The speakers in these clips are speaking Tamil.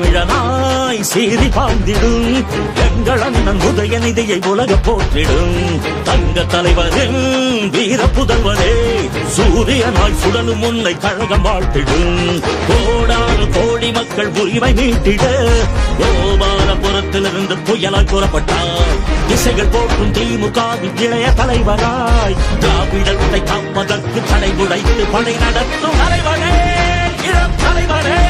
தமிழனாய் சீறி பாய்ந்திடும் எங்கள் அண்ணன் உதயநிதியை உலக போற்றிடும். தங்க தலைவரின் வீர புதல்வரே சூரியனாய் சுடலும் உன்னை கழகம் வாழ்த்திடும். கோடானு கோடி மக்கள் உரிமை மீட்டிட கோபாலபுரத்திலிருந்து புயலாய் கூறப்பட்டார் திசைகள் போற்றும் திமுகவின் இளைய தலைவராய் திராவிடத்தை காப்பதற்கு தடை உடைத்து படை நடத்தும் தலைவரே இளம் தலைவரே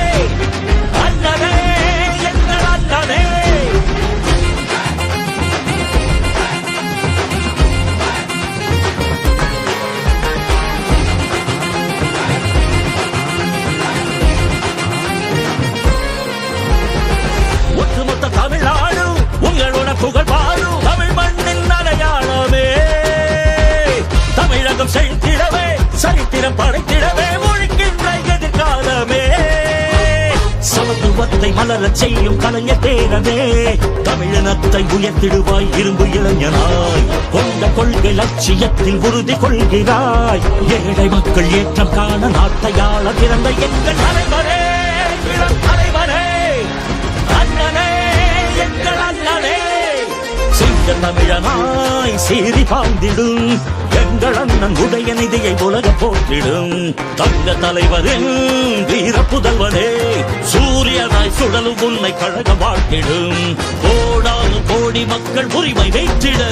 தமிழகம் செழித்திடவே சரித்திரம் படைத்திடவே ஒழுங்கின்ற எதிர்காலமே. சமத்துவத்தை மலர செய்யும் கலைஞர் தேரவே தமிழனத்தை உயர்த்திடுவாய் இரும்பு இளைஞனாய். கொண்ட கொள்கை லட்சியத்தில் உறுதி கொள்கிறாய். ஏழை மக்கள் ஏற்றம் காண நாட்டையாள பிறந்த எங்கள் தலைவரே. தமிழனாய் சீறி பாய்ந்திடும். எங்கள் அண்ணன் உதயநிதியை உலக போற்றிடும் தங்க தலைவரின் வீர புதல்வனே சூரியனாய் சுடலும் உன்னை கழக வாழ்த்திடும். கோடானு கோடி மக்கள் உரிமை வைத்திட.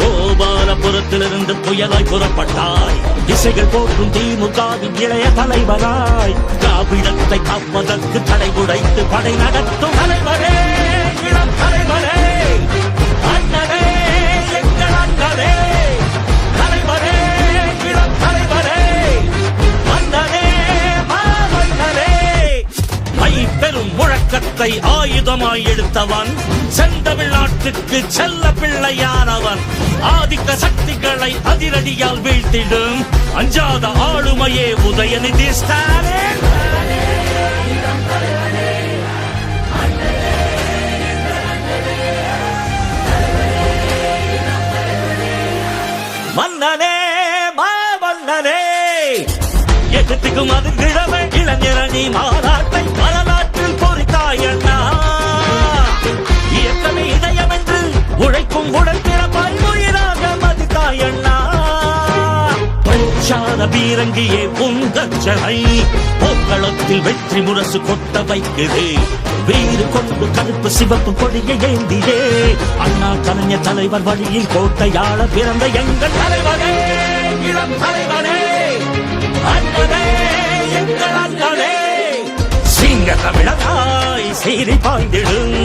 கோபாலபுரத்திலிருந்து புயலாய் புறப்பட்டாய். திசைகள் போற்றும் திமுகவின் இளைய தலைவராய். திராவிடத்தை காப்பதற்கு தடை உடைத்து படை நடத்தும் தலைவரே இளம் தலைவரே. முழக்கத்தை ஆயுதமாய் எடுத்தவன் செந்தமிழ்நாட்டுக்கு செல்ல பிள்ளையானவன். ஆதிக்க சக்திகளை அதிரடியால் வீழ்த்திடும். அஞ்சாத ஆளுமையே உதயநிதி ஸ்டாலின். மன்னனே மாமன்னனே எகத்துக்கும் அது கிழமை இளைஞரணி மாநாட்டை வரலாற்றில் பஞ்சாத பீரங்கியே உங்கச்சனை போக்களத்தில் வெற்றி முரசு கொட்ட வைக்குதே. வீறு கொண்டு கருப்பு சிவப்பு கொடியை ஏந்தியே அண்ணா கலைஞர் தலைவர் வழியில் கோட்டையாள பிறந்த எங்கள் தலைவரே இளம் தலைவரே அண்ணனே எங்கள் அண்ணனே. சிங்க தமிழனாய் சீரி பாய்ந்திடும்.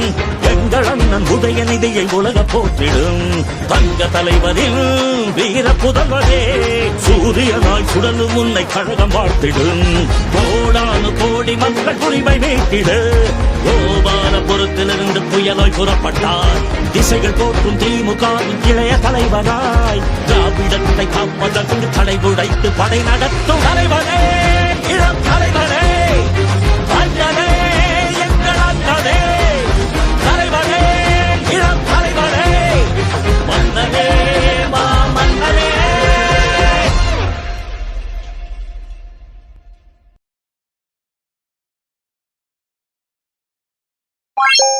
எங்கள் அண்ணன் உதயநிதியை உலக போற்றிடும். தங்க தலைவரில் வீர புதல்வரே சூரியனாய் சுடலும் உன்னை கழகம் வாழ்த்திடும். கோடானு கோடி மக்கள் உரிமை மீட்டிட. கோபாலபுரத்திலிருந்து புயலாய் புறப்பட்டார் திசைகள் போற்றும் திமுகவின் இளைய தலைவராய் திராவிடத்தை காப்பதற்கு தடை உடைத்து படை நடத்தும் தலைவரே இளம் Bye.